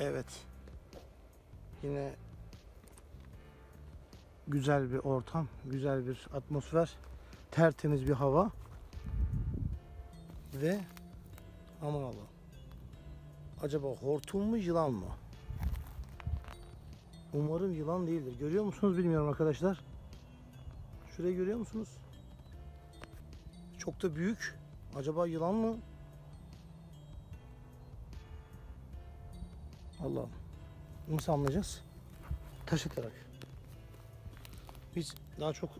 Evet. Yine güzel bir ortam, güzel bir atmosfer, tertemiz bir hava ve aman Allah. Acaba hortum mu yılan mı? Umarım yılan değildir. Görüyor musunuz bilmiyorum arkadaşlar. Şurayı görüyor musunuz? Çok da büyük. Acaba yılan mı? Allah'ım. Nasıl anlayacağız? Taş atarak. Biz daha çok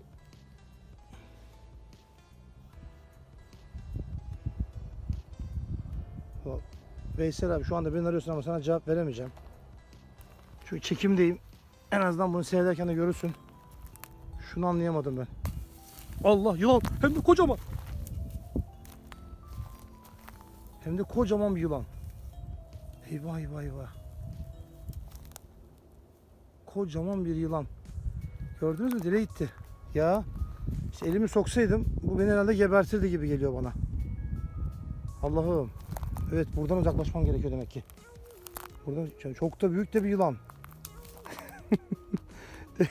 Veysel abi şu anda beni arıyorsun ama sana cevap veremeyeceğim. Çünkü çekimdeyim. En azından bunu seyrederken de görürsün. Şunu anlayamadım ben. Allah yılan hem de kocaman. Hem de kocaman bir yılan. Eyvah eyvah eyvah. Kocaman bir yılan. Gördünüz mü? Dile gitti. Ya işte elimi soksaydım bu beni herhalde gebertirdi gibi geliyor bana. Allah'ım. Evet buradan uzaklaşmam gerekiyor demek ki. Burada çok da büyük de bir yılan.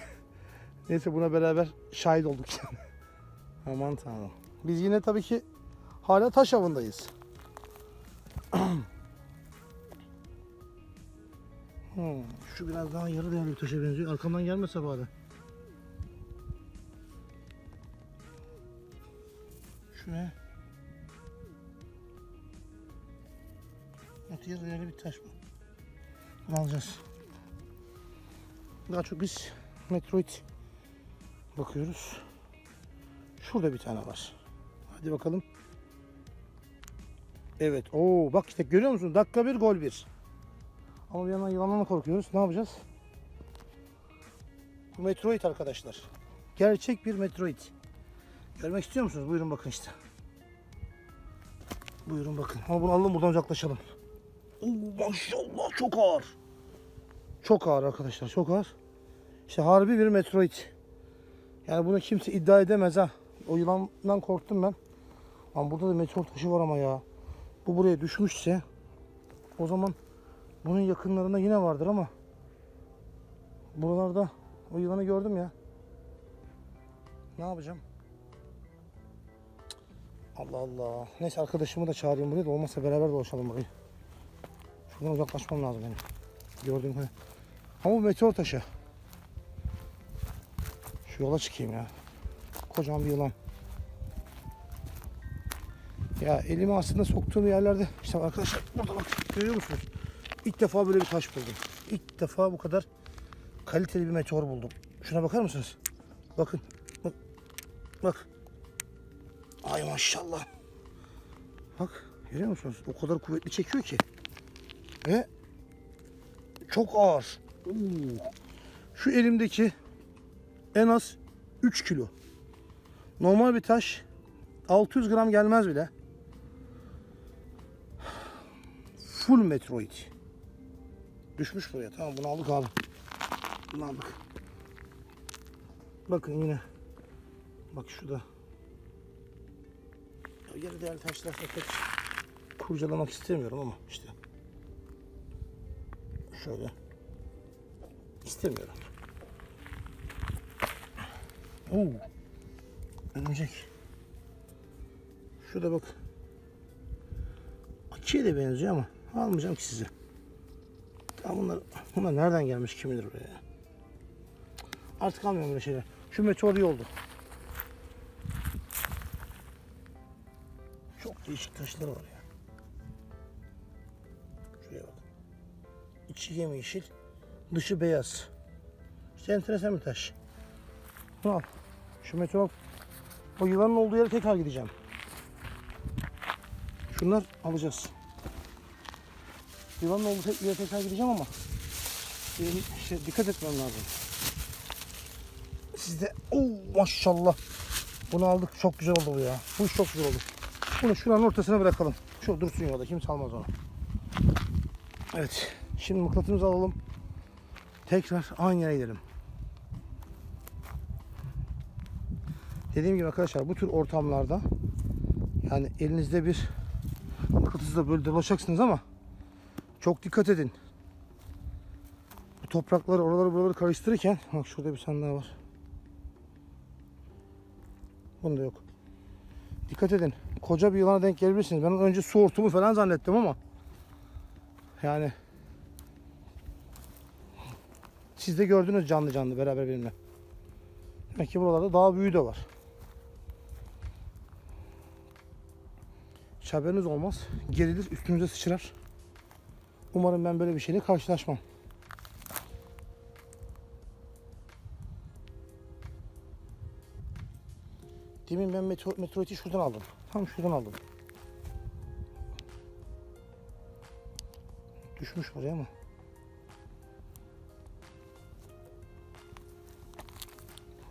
Neyse buna beraber şahit olduk yani. Aman tanrım. Biz yine tabii ki hala taş avındayız. Şu biraz daha yarı değerli bir taşa benziyor. Arkamdan gelmese bari. Şu ne? Evet, yarı değerli bir taş bu. Bunu alacağız. Daha çok biz Metroid bakıyoruz. Şurada bir tane var. Hadi bakalım. Evet. Oo bak işte görüyor musun? Dakika bir gol bir. Ama bir yandan yılandan korkuyoruz. Ne yapacağız? Bu Metroid arkadaşlar. Gerçek bir Metroid. Görmek istiyor musunuz? Buyurun bakın işte. Buyurun bakın. Ama bunu alalım buradan uzaklaşalım. Oo, maşallah çok ağır. Çok ağır arkadaşlar çok ağır. İşte harbi bir Metroid. Yani bunu kimse iddia edemez ha. O yılandan korktum ben. Ama burada da meteor taşı var ama ya. Bu buraya düşmüşse o zaman bunun yakınlarında yine vardır ama buralarda o yılanı gördüm ya. Ne yapacağım? Allah Allah. Neyse arkadaşımı da çağırayım buraya da olmazsa beraber dolaşalım burayı. Şuradan uzaklaşmam lazım benim. Gördüğüm kadar. Ama bu meteor taşı. Şu yola çıkayım ya. Kocaman bir yılan. Ya elimi aslında soktuğum yerlerde işte arkadaşlar burada bak görüyor musunuz? İlk defa böyle bir taş buldum. İlk defa bu kadar kaliteli bir meteor buldum. Şuna bakar mısınız? Bakın. Bak. Bak. Ay maşallah. Bak görüyor musunuz? O kadar kuvvetli çekiyor ki. Ve çok ağır. Oo. Şu elimdeki en az 3 kilo. Normal bir taş 600 gram gelmez bile. Full Metroid. Düşmüş buraya. Tamam bunu aldık abi. Bunu aldık. Bakın yine. Bak şurada. Yarı değerli taşlarsa pek kurcalamak istemiyorum ama işte. Şöyle. İstemiyorum. Oo. Örümcek. Şurada bak. Akiye de benziyor ama almayacağım ki size. Tamam bunlar, bunlar nereden gelmiş kim bilir buraya. ya. Artık almıyorum böyle şeyler. Şu meteor iyi oldu. Çok değişik taşlar var ya. Şuraya bak. İçi yemyeşil, dışı beyaz. İşte enteresan bir taş. Bunu al. Şu meteor o yılanın olduğu yere tekrar gideceğim. Şunlar alacağız. Tek- yere tekrar gideceğim ama benim işte dikkat etmem lazım. Sizde oh maşallah. Bunu aldık. Çok güzel oldu bu ya. Bu iş çok güzel oldu. Bunu şuranın ortasına bırakalım. Şu dursun yolda. Kimse almaz onu. Evet. Şimdi mıknatımızı alalım. Tekrar aynı yere gidelim. Dediğim gibi arkadaşlar bu tür ortamlarda yani elinizde bir mıknatısla böyle dolaşacaksınız ama çok dikkat edin. toprakları oraları buraları karıştırırken bak şurada bir tane var. Bunda yok. Dikkat edin. Koca bir yılana denk gelebilirsiniz. Ben önce su hortumu falan zannettim ama yani siz de gördünüz canlı canlı beraber benimle. Demek ki buralarda daha büyüğü de var. Hiç olmaz. Gerilir üstünüze sıçrar. Umarım ben böyle bir şeyle karşılaşmam. Demin ben metro, Metroid'i şuradan aldım. Tam şuradan aldım. Düşmüş buraya ama.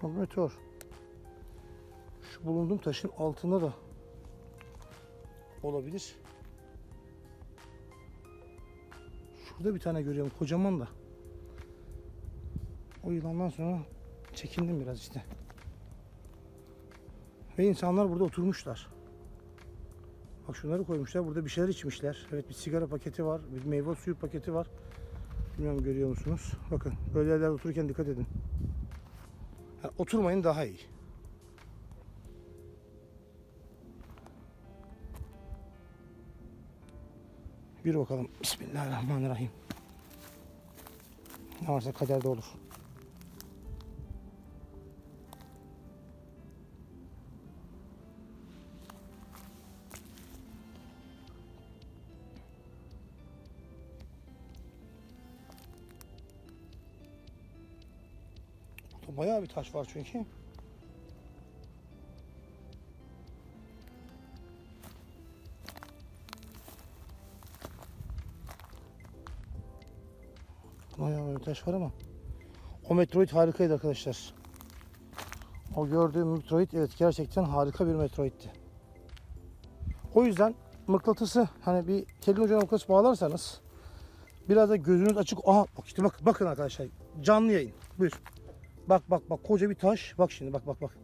Ha, Meteor. Şu bulunduğum taşın altında da olabilir. Şurada bir tane görüyorum kocaman da. O yılandan sonra çekindim biraz işte. Ve insanlar burada oturmuşlar. Bak şunları koymuşlar. Burada bir şeyler içmişler. Evet bir sigara paketi var. Bir meyve suyu paketi var. Bilmiyorum görüyor musunuz? Bakın böyle yerlerde otururken dikkat edin. Yani oturmayın daha iyi. Bir bakalım. Bismillahirrahmanirrahim. Ne varsa kaderde olur. Burada bayağı bir taş var çünkü. Bayağı bir taş var ama. O Metroid harikaydı arkadaşlar. O gördüğüm Metroid evet gerçekten harika bir Metroid'ti. O yüzden mıknatısı hani bir telin ucuna mıknatıs bağlarsanız biraz da gözünüz açık. Aha bak işte bak, bakın arkadaşlar canlı yayın. Buyur. Bak bak bak koca bir taş. Bak şimdi bak bak bak.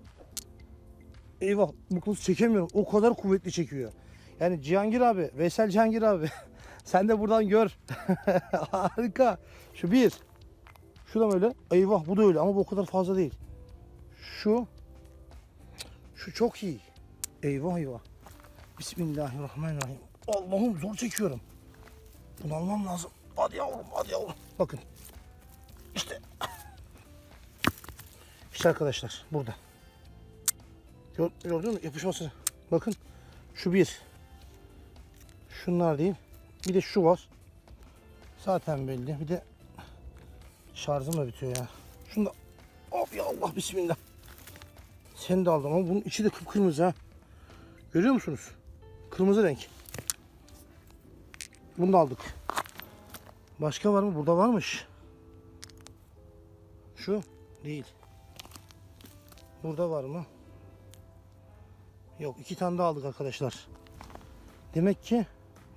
Eyvah mıknatıs çekemiyorum. O kadar kuvvetli çekiyor. Yani Cihangir abi, Veysel Cihangir abi. Sen de buradan gör. Harika. Şu bir. Şu da böyle. Eyvah bu da öyle ama bu o kadar fazla değil. Şu. Şu çok iyi. Eyvah eyvah. Bismillahirrahmanirrahim. Allah'ım zor çekiyorum. Bunu almam lazım. Hadi yavrum hadi yavrum. Bakın. İşte. İşte arkadaşlar burada. Gör- Gördün mü? Yapışması. Bakın. Şu bir. Şunlar değil. Bir de şu var. Zaten belli. Bir de şarjım da bitiyor ya. Şunu da Hop ya Allah bismillah. Seni de aldım ama bunun içi de kıpkırmızı ha. Görüyor musunuz? Kırmızı renk. Bunu da aldık. Başka var mı? Burada varmış. Şu değil. Burada var mı? Yok iki tane daha aldık arkadaşlar. Demek ki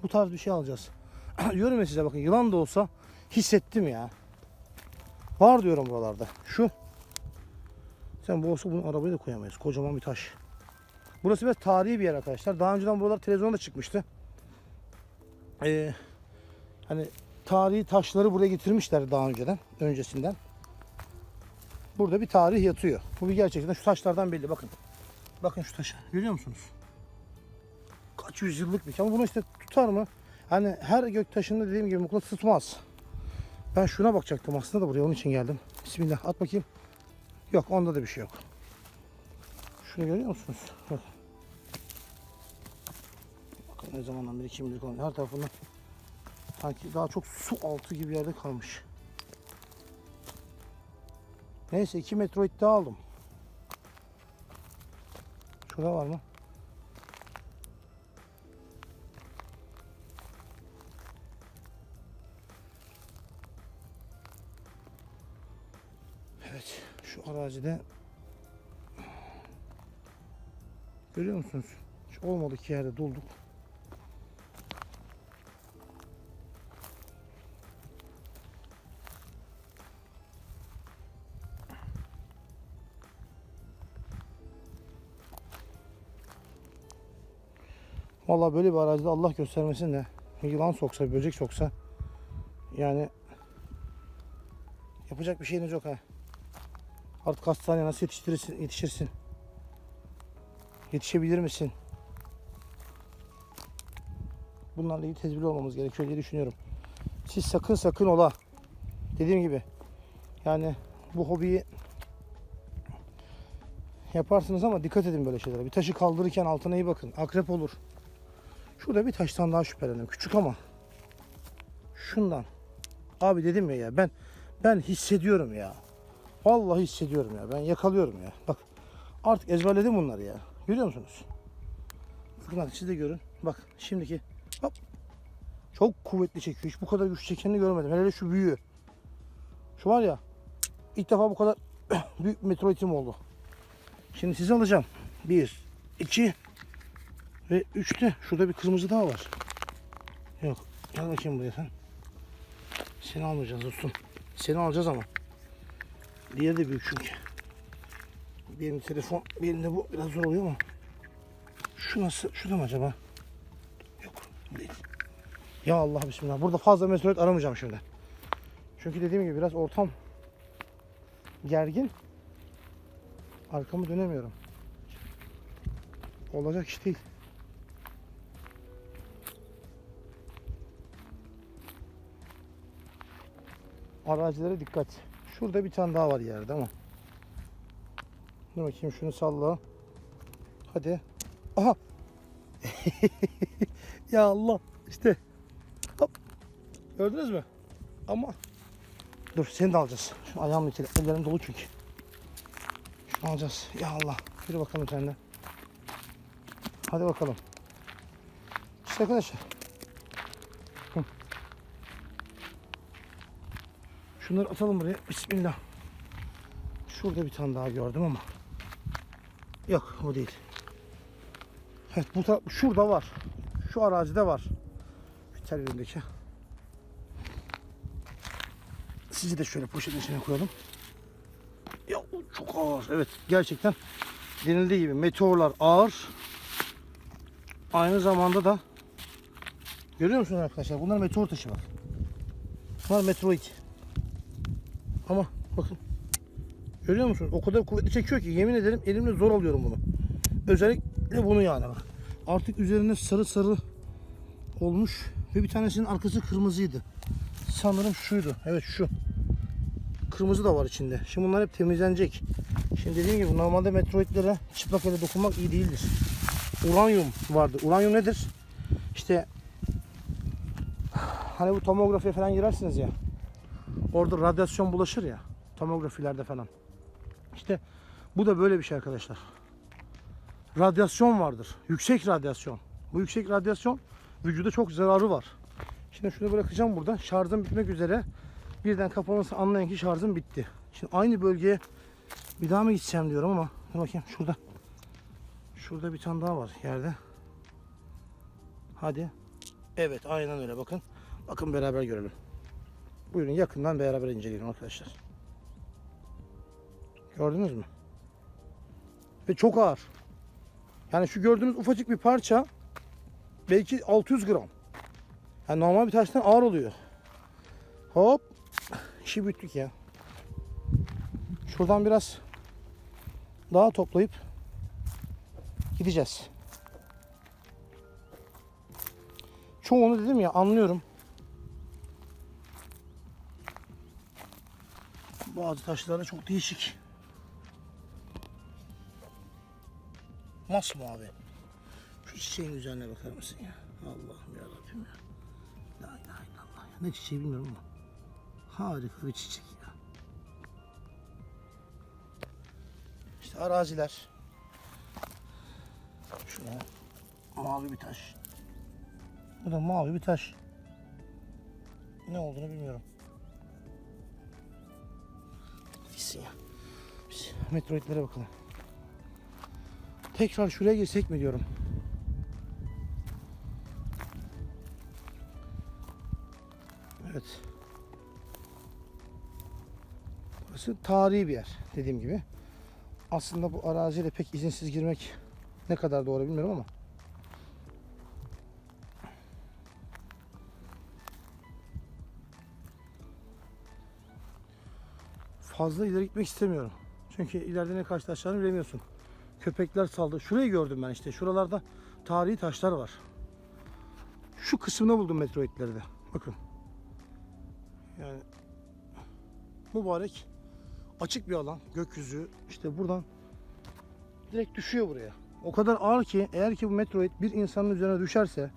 bu tarz bir şey alacağız. diyorum ya size bakın yılan da olsa hissettim ya. Var diyorum buralarda. Şu. Sen bu olsa bunu arabaya da koyamayız. Kocaman bir taş. Burası biraz tarihi bir yer arkadaşlar. Daha önceden buralar televizyonda çıkmıştı. Ee, hani tarihi taşları buraya getirmişler daha önceden, öncesinden. Burada bir tarih yatıyor. Bu bir gerçekten şu taşlardan belli. Bakın. Bakın şu taşı. Görüyor musunuz? Kaç yüzyıllık bir şey. Ama bunu işte tutar mı? Hani her gök taşında dediğim gibi mıknatıs tutmaz. Ben şuna bakacaktım aslında da buraya onun için geldim. Bismillah at bakayım. Yok onda da bir şey yok. Şunu görüyor musunuz? Bak. Bakın ne zamandan beri kim bilir. Her tarafından sanki daha çok su altı gibi yerde kalmış. Neyse 2 metroid daha aldım. Şurada var mı? Arazide görüyor musunuz? Hiç olmadık yerde dolduk. Vallahi böyle bir arazide Allah göstermesin de yılan soksa, böcek soksa yani Yapacak bir şeyiniz yok ha. Artık hastaneye nasıl yetiştirirsin, yetişirsin? Yetişebilir misin? Bunlarla ilgili tedbirli olmamız gerekiyor diye düşünüyorum. Siz sakın sakın ola. Dediğim gibi yani bu hobiyi yaparsınız ama dikkat edin böyle şeylere. Bir taşı kaldırırken altına iyi bakın. Akrep olur. Şurada bir taştan daha şüphelendim. Küçük ama. Şundan. Abi dedim ya ya ben ben hissediyorum ya. Vallahi hissediyorum ya. Ben yakalıyorum ya. Bak artık ezberledim bunları ya. Görüyor musunuz? Bakın bak siz de görün. Bak şimdiki hop. Çok kuvvetli çekiyor. Hiç bu kadar güç çekenini görmedim. Hele şu büyüğü. Şu var ya ilk defa bu kadar büyük meteoritim oldu. Şimdi sizi alacağım. Bir, iki ve üçte. Şurada bir kırmızı daha var. Yok. Gel bakayım buraya sen. Seni almayacağız dostum. Seni alacağız ama. Diğeri de büyük çünkü. Elinde telefon, elinde bu biraz zor oluyor ama. Şu nasıl, şurada mı acaba? Yok, değil. Ya Allah bismillah. Burada fazla meteorit aramayacağım şimdi. Çünkü dediğim gibi biraz ortam gergin. Arkamı dönemiyorum. Olacak iş değil. Arazilere dikkat. Şurada bir tane daha var yerde ama. Dur bakayım şunu salla. Hadi. Aha. ya Allah. İşte. Hop. Gördünüz mü? Ama. Dur seni de alacağız. Şu ayağımla itele. Ellerim dolu çünkü. Şunu alacağız. Ya Allah. Yürü bakalım sen. Hadi bakalım. İşte arkadaşlar. Şunları atalım buraya. Bismillah. Şurada bir tane daha gördüm ama. Yok o değil. Evet bu taraf, şurada var. Şu arazide var. Şu tel yerindeki. Sizi de şöyle poşetin içine koyalım. Ya çok ağır. Evet gerçekten denildiği gibi meteorlar ağır. Aynı zamanda da görüyor musunuz arkadaşlar? Bunlar meteor taşı bak. Bunlar meteoroid. Ama bakın görüyor musunuz? O kadar kuvvetli çekiyor ki yemin ederim elimle zor alıyorum bunu. Özellikle bunu yani. Artık üzerine sarı sarı olmuş ve bir tanesinin arkası kırmızıydı. Sanırım şuydu. Evet şu. Kırmızı da var içinde. Şimdi bunlar hep temizlenecek. Şimdi dediğim gibi normalde meteoritlere çıplak elle dokunmak iyi değildir. Uranyum vardı. Uranyum nedir? İşte hani bu tomografiye falan girersiniz ya. Orada radyasyon bulaşır ya. Tomografilerde falan. İşte bu da böyle bir şey arkadaşlar. Radyasyon vardır. Yüksek radyasyon. Bu yüksek radyasyon vücuda çok zararı var. Şimdi şunu bırakacağım burada. Şarjım bitmek üzere. Birden kapanırsa anlayın ki şarjım bitti. Şimdi aynı bölgeye bir daha mı gideceğim diyorum ama dur bakayım şurada. Şurada bir tane daha var yerde. Hadi. Evet aynen öyle bakın. Bakın beraber görelim. Buyurun yakından beraber inceleyelim arkadaşlar. Gördünüz mü? Ve çok ağır. Yani şu gördüğünüz ufacık bir parça belki 600 gram. Yani normal bir taştan ağır oluyor. Hop. İşi büyüttük ya. Şuradan biraz daha toplayıp gideceğiz. Çoğunu dedim ya anlıyorum. Bazı taşlarda çok değişik. Masmavi. Şu çiçeğin güzelliğine bakar mısın ya? Allah'ım ya Rabbim ya. La ilahe illallah ya. Ne çiçeği bilmiyorum ama. Harika bir çiçek ya. İşte araziler. Şuraya mavi bir taş. Bu da mavi bir taş. Ne olduğunu bilmiyorum. Gitsin ya. Biz meteoritlere bakalım. Tekrar şuraya girsek mi diyorum. Evet. Burası tarihi bir yer dediğim gibi. Aslında bu araziye de pek izinsiz girmek ne kadar doğru bilmiyorum ama. Fazla ileri gitmek istemiyorum. Çünkü ileride ne karşılaşacağını bilemiyorsun. Köpekler saldı. Şurayı gördüm ben işte. Şuralarda tarihi taşlar var. Şu kısmını buldum meteoritlerde. Bakın. Yani mübarek açık bir alan. Gökyüzü işte buradan direkt düşüyor buraya. O kadar ağır ki eğer ki bu meteorit bir insanın üzerine düşerse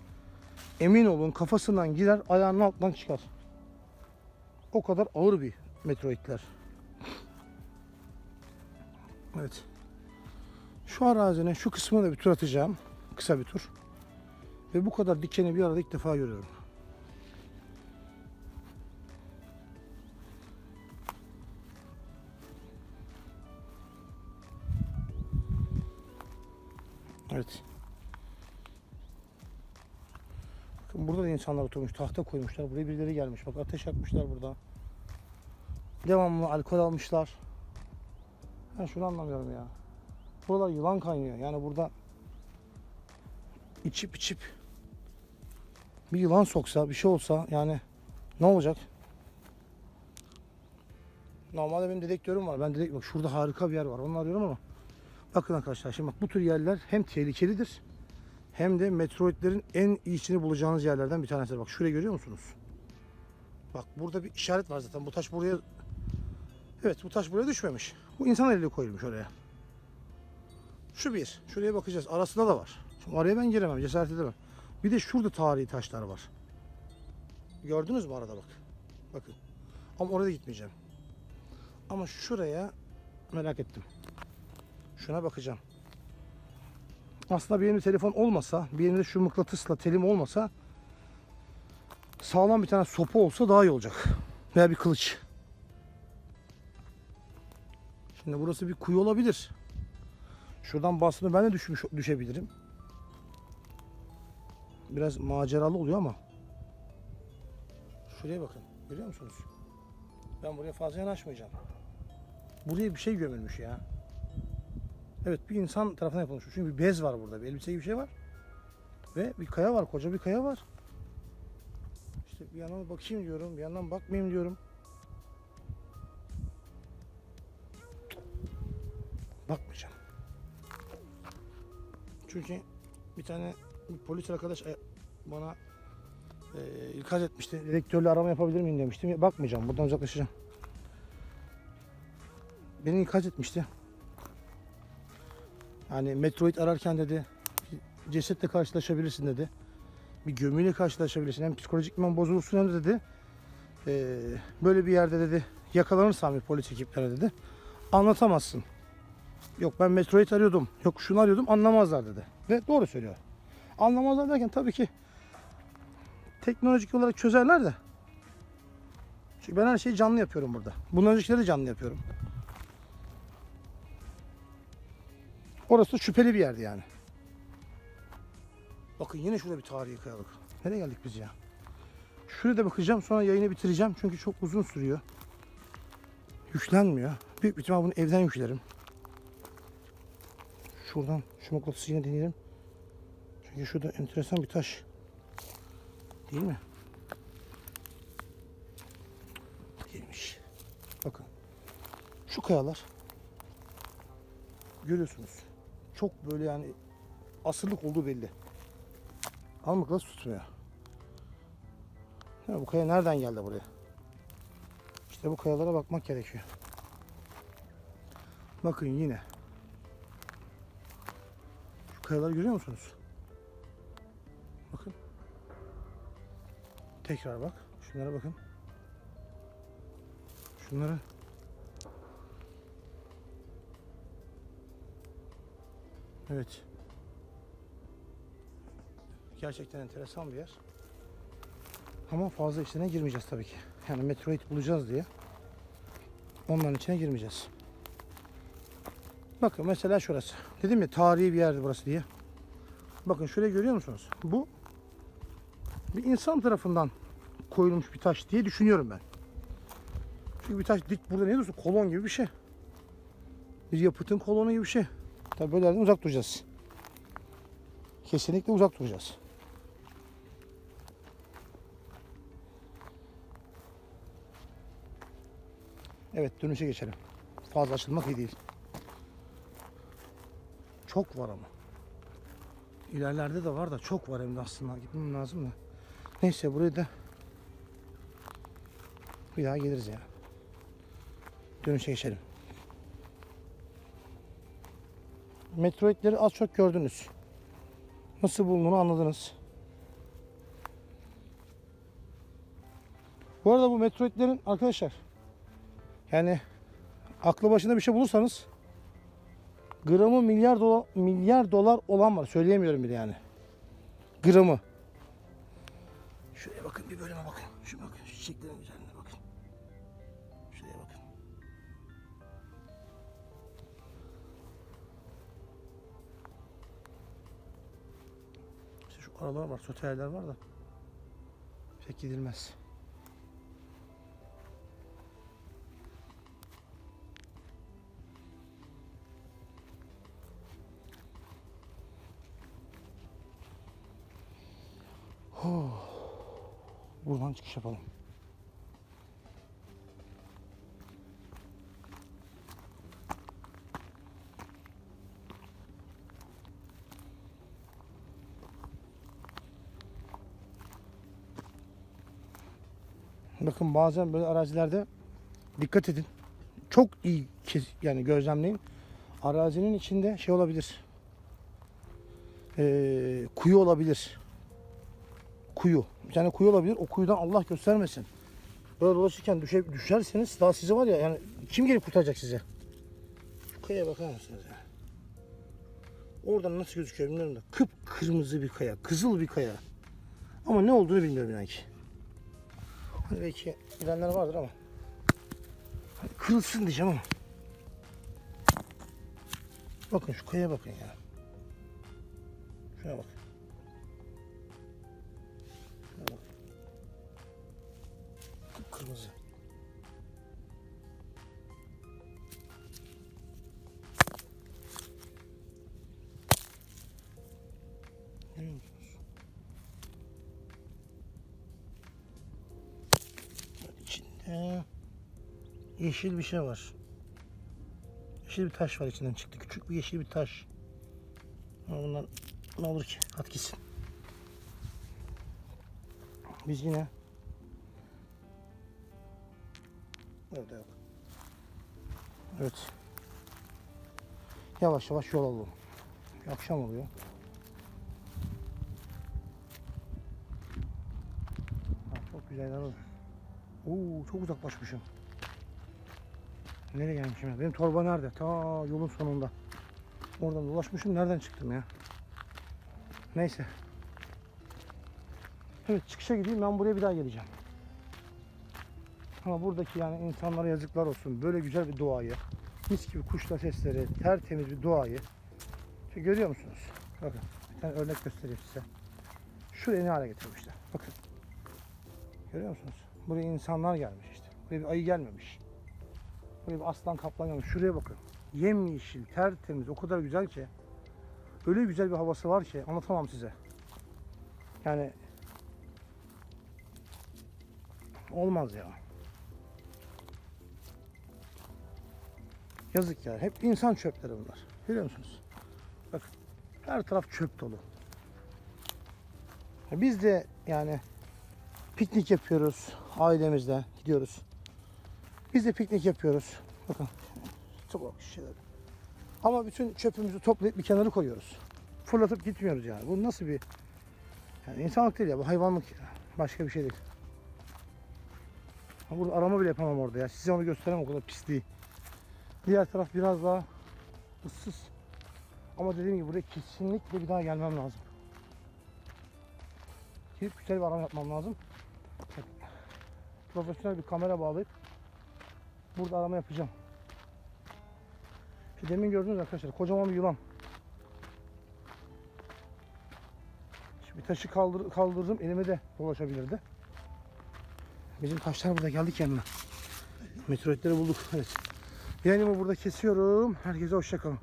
emin olun kafasından girer ayağının altından çıkar. O kadar ağır bir meteoritler. Evet. Şu arazinin şu kısmına da bir tur atacağım. Kısa bir tur. Ve bu kadar dikeni bir arada ilk defa görüyorum. Evet. Bakın burada da insanlar oturmuş. Tahta koymuşlar. Buraya birileri gelmiş. Bak ateş yakmışlar burada. Devamlı alkol almışlar. Ben şunu anlamıyorum ya. Buralar yılan kaynıyor. Yani burada içip içip bir yılan soksa bir şey olsa yani ne olacak? Normalde benim dedektörüm var. Ben dedek bak şurada harika bir yer var. Onu arıyorum ama bakın arkadaşlar şimdi bak bu tür yerler hem tehlikelidir hem de meteoritlerin en iyisini bulacağınız yerlerden bir tanesi. Bak şurayı görüyor musunuz? Bak burada bir işaret var zaten. Bu taş buraya Evet bu taş buraya düşmemiş. Bu insan eliyle koyulmuş oraya. Şu bir. Şuraya bakacağız. Arasında da var. Şimdi araya ben giremem. Cesaret edemem. Bir de şurada tarihi taşlar var. Gördünüz mü arada bak. Bakın. Ama oraya gitmeyeceğim. Ama şuraya merak ettim. Şuna bakacağım. Aslında bir elimde telefon olmasa, bir elimde şu mıknatısla telim olmasa sağlam bir tane sopa olsa daha iyi olacak. Veya bir kılıç. Şimdi burası bir kuyu olabilir. Şuradan bastığımda ben de düşmüş düşebilirim. Biraz maceralı oluyor ama. Şuraya bakın. Görüyor musunuz? Ben buraya fazla yanaşmayacağım. Buraya bir şey gömülmüş ya. Evet bir insan tarafından yapılmış. Çünkü bir bez var burada. Bir elbise gibi bir şey var. Ve bir kaya var. Koca bir kaya var. İşte bir yandan bakayım diyorum. Bir yandan bakmayayım diyorum. Çünkü bir tane bir polis arkadaş bana e, ikaz etmişti. Dedektörle arama yapabilir miyim demiştim. Bakmayacağım. Buradan uzaklaşacağım. Beni ikaz etmişti. Yani metroid ararken dedi cesetle karşılaşabilirsin dedi. Bir gömüyle karşılaşabilirsin. Hem psikolojikman bozulursun hem de dedi. e, böyle bir yerde dedi yakalanırsan bir polis ekiplerine dedi. Anlatamazsın. Yok ben Metroid arıyordum. Yok şunu arıyordum anlamazlar dedi. Ve doğru söylüyor. Anlamazlar derken tabii ki teknolojik olarak çözerler de. Çünkü ben her şeyi canlı yapıyorum burada. Bundan öncekileri de canlı yapıyorum. Orası şüpheli bir yerdi yani. Bakın yine şurada bir tarihi kayalık. Nereye geldik biz ya? Şuraya da bakacağım sonra yayını bitireceğim. Çünkü çok uzun sürüyor. Yüklenmiyor. Büyük ihtimal bunu evden yüklerim. Şuradan şu mıknatısı yine deneyelim. Çünkü şurada enteresan bir taş. Değil mi? Değilmiş. Bakın. Şu kayalar. Görüyorsunuz. Çok böyle yani asırlık olduğu belli. Ama mıknatıs tutmuyor. Ya bu kaya nereden geldi buraya? İşte bu kayalara bakmak gerekiyor. Bakın yine. Kayaları görüyor musunuz? Bakın. Tekrar bak. Şunlara bakın. Şunlara. Evet. Gerçekten enteresan bir yer. Ama fazla içine girmeyeceğiz tabii ki. Yani metroid bulacağız diye. Onların içine girmeyeceğiz. Bakın mesela şurası. Dedim ya tarihi bir yerdi burası diye. Bakın şurayı görüyor musunuz? Bu bir insan tarafından koyulmuş bir taş diye düşünüyorum ben. Çünkü bir taş dik burada ne diyorsun? Kolon gibi bir şey. Bir yapıtın kolonu gibi bir şey. Tabii böyle yerden uzak duracağız. Kesinlikle uzak duracağız. Evet dönüşe geçelim. Fazla açılmak iyi değil. Çok var ama. İlerlerde de var da çok var hem de aslında. Gitmem lazım da. Neyse buraya da bir daha geliriz ya. Dönüşe geçelim. Metroidleri az çok gördünüz. Nasıl bulunduğunu anladınız. Bu arada bu Metroidlerin arkadaşlar yani aklı başında bir şey bulursanız gramı milyar dolar milyar dolar olan var. Söyleyemiyorum bile yani. Gramı. Şuraya bakın bir bölüme bakın. Şu bakın şu çiçeklerin güzelliğine bakın. Şuraya bakın. İşte şu aralar var, soterler var da pek gidilmez. Buradan çıkış yapalım. Bakın bazen böyle arazilerde dikkat edin. Çok iyi yani gözlemleyin. Arazinin içinde şey olabilir. Ee, kuyu olabilir kuyu. Bir tane kuyu olabilir. O kuyudan Allah göstermesin. Böyle dolaşırken düşe, düşerseniz daha sizi var ya yani kim gelip kurtaracak size? Şu kayaya bakar mısınız ya? Oradan nasıl gözüküyor bilmiyorum da kıpkırmızı bir kaya, kızıl bir kaya. Ama ne olduğunu bilmiyorum yani ki. Hani belki bilenler vardır ama. Hani kırılsın diyeceğim ama. Bakın şu kayaya bakın ya. Şuna bak. Yeşil bir şey var. Yeşil bir taş var içinden çıktı. Küçük bir yeşil bir taş. Ama bundan ne olur ki? At gitsin. Biz yine Orada yok. Evet. Yavaş yavaş yol alalım. Akşam oluyor. Ha, çok güzel var. Oo, çok uzaklaşmışım. Nereye gelmişim ya? Benim torba nerede? Ta yolun sonunda. Oradan dolaşmışım. Nereden çıktım ya? Neyse. Evet çıkışa gideyim. Ben buraya bir daha geleceğim. Ama buradaki yani insanlara yazıklar olsun. Böyle güzel bir doğayı, mis gibi kuşla sesleri, tertemiz bir doğayı. İşte görüyor musunuz? Bakın bir tane örnek göstereyim size. Şurayı ne hale getirmişler. Bakın. Görüyor musunuz? Buraya insanlar gelmiş işte. Buraya bir ayı gelmemiş. Buraya bir aslan kaplan gelmiş. Şuraya bakın. Yemyeşil, tertemiz, o kadar güzel ki. Öyle güzel bir havası var ki anlatamam size. Yani olmaz ya. Yazık ya. Hep insan çöpleri bunlar. Görüyor musunuz? Bakın. Her taraf çöp dolu. Biz de yani piknik yapıyoruz. Ailemizle gidiyoruz. Biz de piknik yapıyoruz. Bakın. Çok şeyler. Ama bütün çöpümüzü toplayıp bir kenara koyuyoruz. Fırlatıp gitmiyoruz yani. Bu nasıl bir yani insanlık değil ya. Bu hayvanlık ya. Başka bir şey değil. Burada arama bile yapamam orada ya. Size onu gösteremem o kadar pisliği. Diğer taraf biraz daha ıssız. Ama dediğim gibi buraya kesinlikle bir daha gelmem lazım. Gidip güzel bir arama yapmam lazım. Profesyonel bir kamera bağlayıp burada arama yapacağım. Şu demin gördünüz arkadaşlar kocaman bir yılan. Şimdi taşı kaldır, kaldırdım elime de dolaşabilirdi. Bizim taşlar burada geldik yanına. Meteoritleri bulduk. Evet. Yayınımı burada kesiyorum. Herkese hoşçakalın.